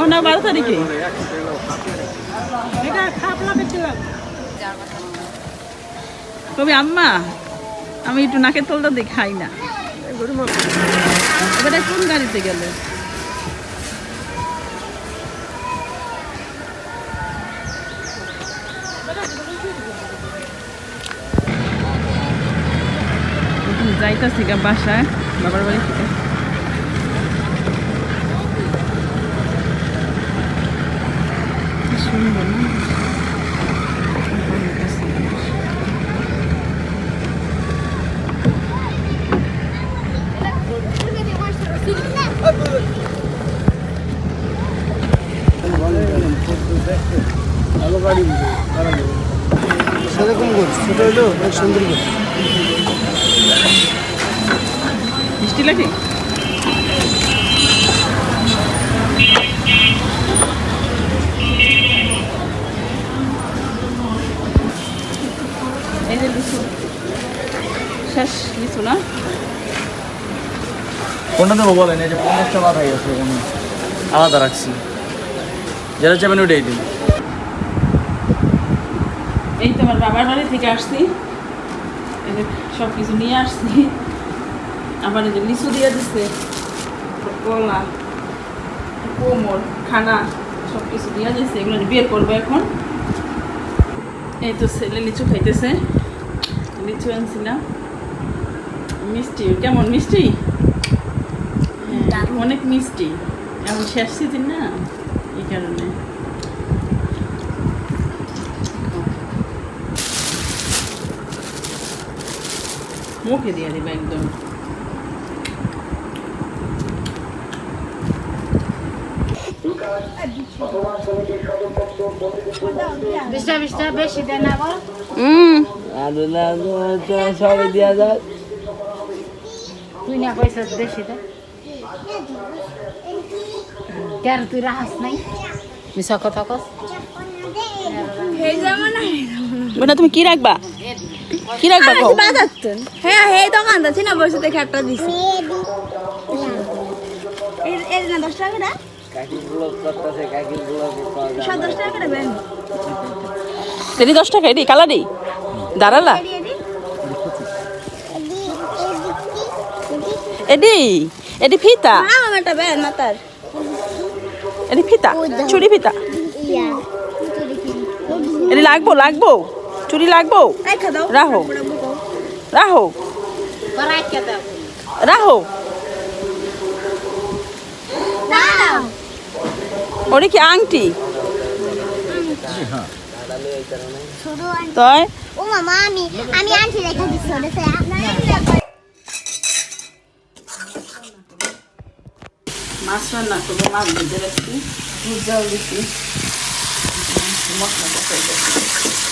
ও না বারো তারিখে। কবি আম্মা আমি একটু নাকের তলটা দিয়ে খাই না। এবারে কোন গাড়িতে গেলে? যাইতাছি গা বাসায় বাবার বাড়ি থেকে। হলেও অনেক সুন্দর এই যে শেষ না কোনটা দেবো বলেন এই যে পঞ্চাশটা মাথায় আছে কোনো আলাদা রাখছি। যেটা চাবেন ওইটাই দিন। এই তো আমার বাবার বাড়ি থেকে আসছি। সব কিছু নিয়ে আসছি। আবার এই যে লিচু দিয়ে দিচ্ছে কলা কোমর খানা সব কিছু দিয়ে দিচ্ছে এগুলো বের করব এখন। এই তো ছেলে লিচু খাইতেছে। লিচু আনছিলাম মিষ্টি কেমন মিষ্টি? হ্যাঁ, অনেক মিষ্টি। এখন শেষ সিজন না এই কারণে। মুখে দিয়ে দিবে একদম বেশি দেয় যায় তুই না পয়সা বেশি দেয় কেন তুই রাহাস নাই মিশা কথা কস ওটা তুমি কি রাখবা কি রাখবা কও? হ্যাঁ হে বসে দেখে একটা দিছি। এই এই না দশ টাকা করে? বেন কালারি? দাঁড়ালা। এডি এডি ফিতা। আমারটা বেন মাতার এডি ফিতা চুরি ফিতা। এডি লাগবো লাগবো। চুরি লাগবো? রাহো। রাহো। রাহো। ওরে কি আংটি? তয়। ও মামা আমি আমি আনছি রেখে দিচ্ছি ওটা মাছ রান্না করব মাছ ভেজে রাখছি। জল দিচ্ছি মশলা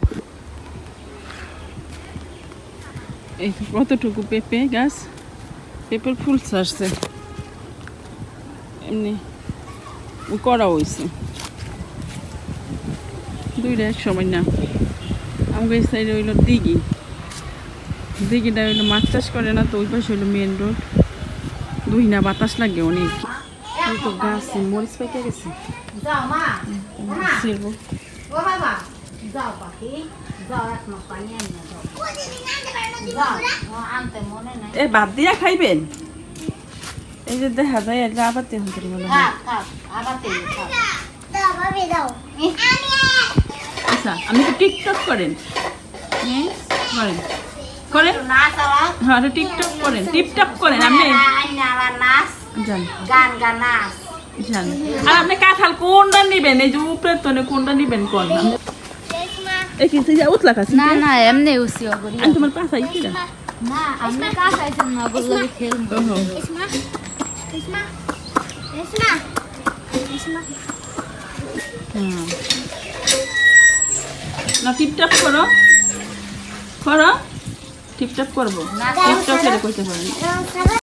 এই কতটুকু পেঁপে গাছ? পেঁপের ফুল ছাড়ছে। এমনি করা হয়েছে দুইটা এক সময় না। আমাকে এই সাইডে হইল দিঘি। দিঘিটা হইল মাছ চাষ করে না তো ওই পাশে হইল মেন রোড দুই না বাতাস লাগে অনেক। তো গাছ মরিচ পেকে গেছে। যাও মা। মা ছিলবো। ও বাবা। যাও পাখি। যাও এক মাস পানি আনি যাও। এ বাদ দিয়া খাইবেন? এই যে দেখা যায় এটা আবার তেহন করি তেল থাক আচ্ছা আপনি তো টিকটক করেন। হ্যাঁ? করেন। করেন? হ্যাঁ টিকটক করেন। টিপটপ করেন আপনি? জান গান গান নাচ। জান আর আপনি কাঁঠাল কোনটা নিবেন? এই যে উপরের তনে কোনটা নিবেন কোন এই কি তুই উতলা খাস না না এমনি উসি গরি আমি তোমার পাশে আইছি না না আমি কাছে আইছি না বলল খেল ইসমা ইসমা ইসমা ইসমা হুম না টিপটাপ করো করো টিপটাপ করব টিপটাপ করে করতে পারি